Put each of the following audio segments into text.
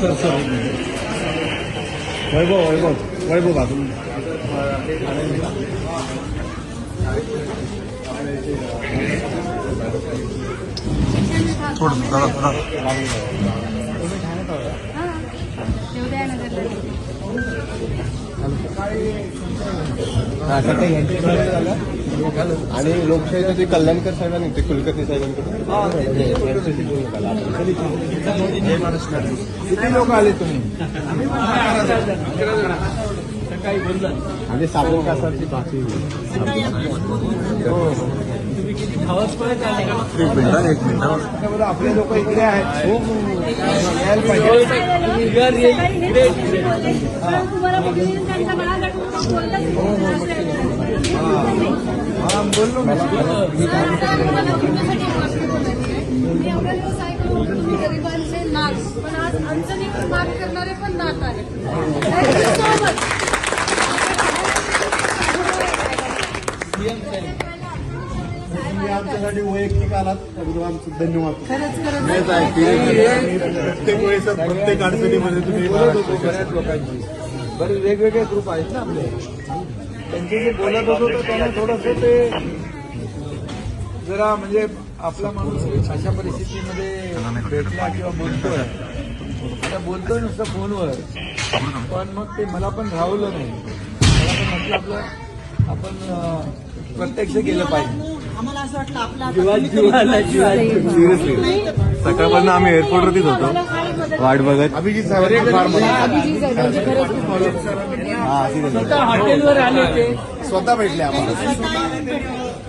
Sir sir वैभव वैभव वैभव बाजून थोडं जरा जरा आणि लोकशाहीचं ते कल्याणकर साहेबांनी ते कुलकर्णी साहेबांकडे किती लोक आले तुम्ही? आणि साबण कासारची बाकी आपले लोक इकडे आहेत. गरिबांचे नाथ पण आज करणारे आमच्यासाठी वैयक्तिक आलात त्याबद्दल आमचं धन्यवाद. प्रत्येक वेळेस प्रत्येक अडचणीमध्ये तुम्ही बऱ्याच लोकांची. बरेच वेगवेगळे ग्रुप आहेत ना आपले. त्यांचे जे बोलत होतो तर त्यांना थोडंसं ते जरा म्हणजे आपला माणूस अशा परिस्थितीमध्ये भेटला किंवा बोलतोय. आता बोलतोय नुसतं फोनवर. पण मग ते मला पण राहवलं नाही. मला पण म्हटलं आपलं आपण प्रत्यक्ष गेलं पाहिजे. आम्हाला असं वाटलं आपला सिरियसली सकाळपासून आम्ही एअरपोर्टवरतीच होतो. वाट बघत. अभिजित हा हॉटेलवर आले ते. स्वतः भेटले आम्हाला.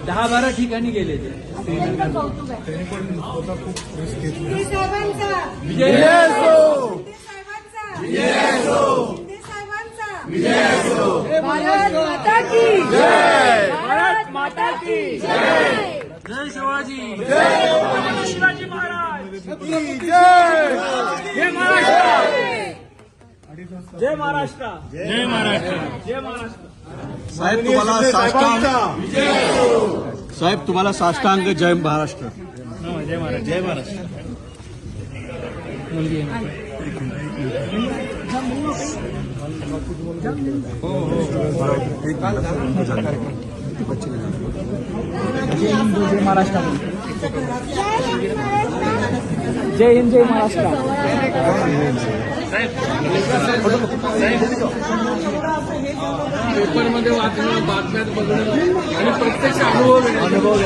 दहा बारा ठिकाणी गेले ते. कौतुक आहे. शिंदे साहेबांचा. विजय शिंदे साहेबांचा. शिंदे साहेबांचा. भारत माता की भारत माता की जय. जय शिवाजी. जय शिवाजी महाराज. जय महाराष्ट्र जय महाराष्ट्र जय महाराष्ट्र जय महाराष्ट्र साहेब तुम्हाला साष्टांग साहेब तुम्हाला साष्टांग जय महाराष्ट्र. जय महाराष्ट्र जय महाराष्ट्र जय हिंद जय महाराष्ट्र. जय हिंद जय महाराष्ट्र. पेपरमध्ये वाचणं बातम्यात बघणं आणि प्रत्यक्ष अनुभव. अनुभव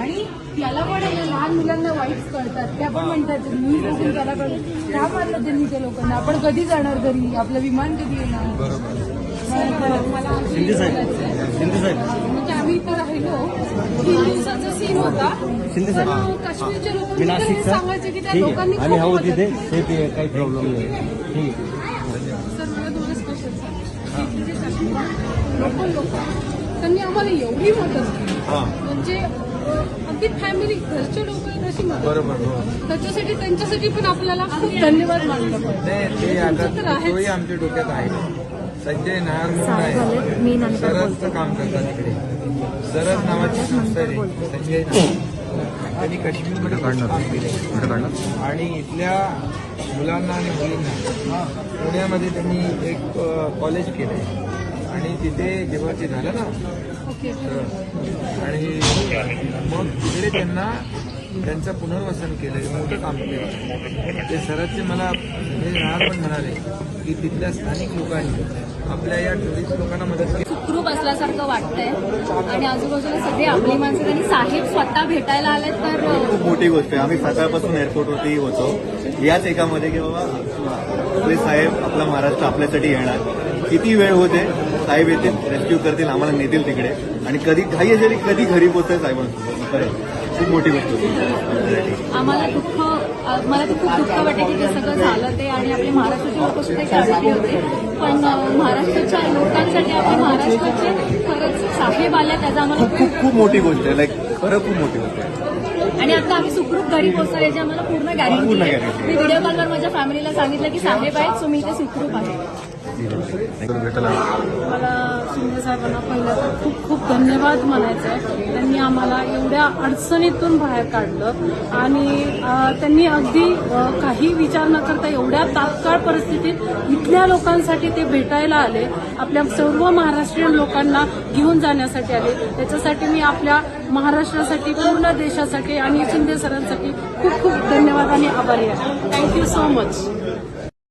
आणि त्याला पण लहान मुलांना वाईट कळतात. त्या पण म्हणतात न्यूज बघून त्याला कळत का मारलं त्यांनी त्या लोकांना. आपण कधी जाणार घरी? आपलं विमान कधी येणार. म्हणजे आम्ही इथं राहिलो. तीन दिवसाचा सीन होता. काश्मीरच्या लोकांनी सांगायचं की त्या लोकांनी काही प्रॉब्लेम नाही. लोकल लोक त्यांनी आम्हाला एवढी मदत केली. म्हणजे अगदी फॅमिली घरचे लोक मदत बरोबर हो. त्याच्यासाठी त्यांच्यासाठी पण आपल्याला खूप धन्यवाद मानलं पाहिजे. नाही ते आता तर आहेच. तोही आमच्या डोक्यात आहे. संजय नायर म्हणून आहे सरसचं काम करतात तिकडे सरस नावाची संस्था आहे. ती. संजय नायर त्यांनी काश्मीरमध्ये काम आणि इथल्या मुलांना आणि मुलींना पुण्यामध्ये त्यांनी एक कॉलेज केलं आणि तिथे जेव्हा ते झालं ना आणि मग तिकडे त्यांना त्यांचं पुनर्वसन केलं हे मोठं काम केलं. ते सरसचे मला हे राहणार पण म्हणाले की तिथल्या स्थानिक लोकांनी आपल्या या टुरिस्ट लोकांना मदत केली. सुखरूप असल्यासारखं वाटतंय. आणि आजूबाजूला सगळी आपली माणसं आणि साहेब स्वतः भेटायला आले तर खूप मोठी गोष्ट आहे. आम्ही सकाळपासून एअरपोर्टवरती होतो. याच एकामध्ये की बाबा आपले साहेब आपला महाराष्ट्र आपल्यासाठी येणार. किती वेळ होते? साहेब येतील रेस्क्यू करतील आम्हाला नेतील तिकडे. आणि कधी घाई असेल कधी घरी पोहोचेल साहेबांसोबत खरं खूप मोठी गोष्ट होती. आम्हाला दुःख मला तर खूप दुःख वाटतं की ते सगळं झालं ते आणि आपले महाराष्ट्राचे लोक सुद्धा होते. पण महाराष्ट्राच्या लोकांसाठी आपले महाराष्ट्राचे खरंच साहेब आले त्याचा आम्हाला खूप खूप मोठी गोष्ट आहे. लाईक खरं खूप मोठी गोष्ट आहे. आणि आता आम्ही सुखरूप घरी पोहोचणार याची आम्हाला पूर्ण गॅरंटी. मी व्हिडिओ कॉलवर माझ्या फॅमिलीला सांगितलं की साहेब आहेत सो मी इथे सुखरूप आहे मला शिंदे साहेबांना पहिलं तर खूप खूप धन्यवाद म्हणायचं आहे त्यांनी आम्हाला एवढ्या अडचणीतून बाहेर काढलं आणि त्यांनी अगदी काही विचार न करता एवढ्या तात्काळ परिस्थितीत इथल्या लोकांसाठी ते भेटायला आले. आपल्या सर्व महाराष्ट्रीयन लोकांना घेऊन जाण्यासाठी आले. त्याच्यासाठी मी आपल्या महाराष्ट्रासाठी पूर्ण देशासाठी आणि शिंदे सरांसाठी खूप खूप धन्यवाद आणि आभारी आहे. Thank you so much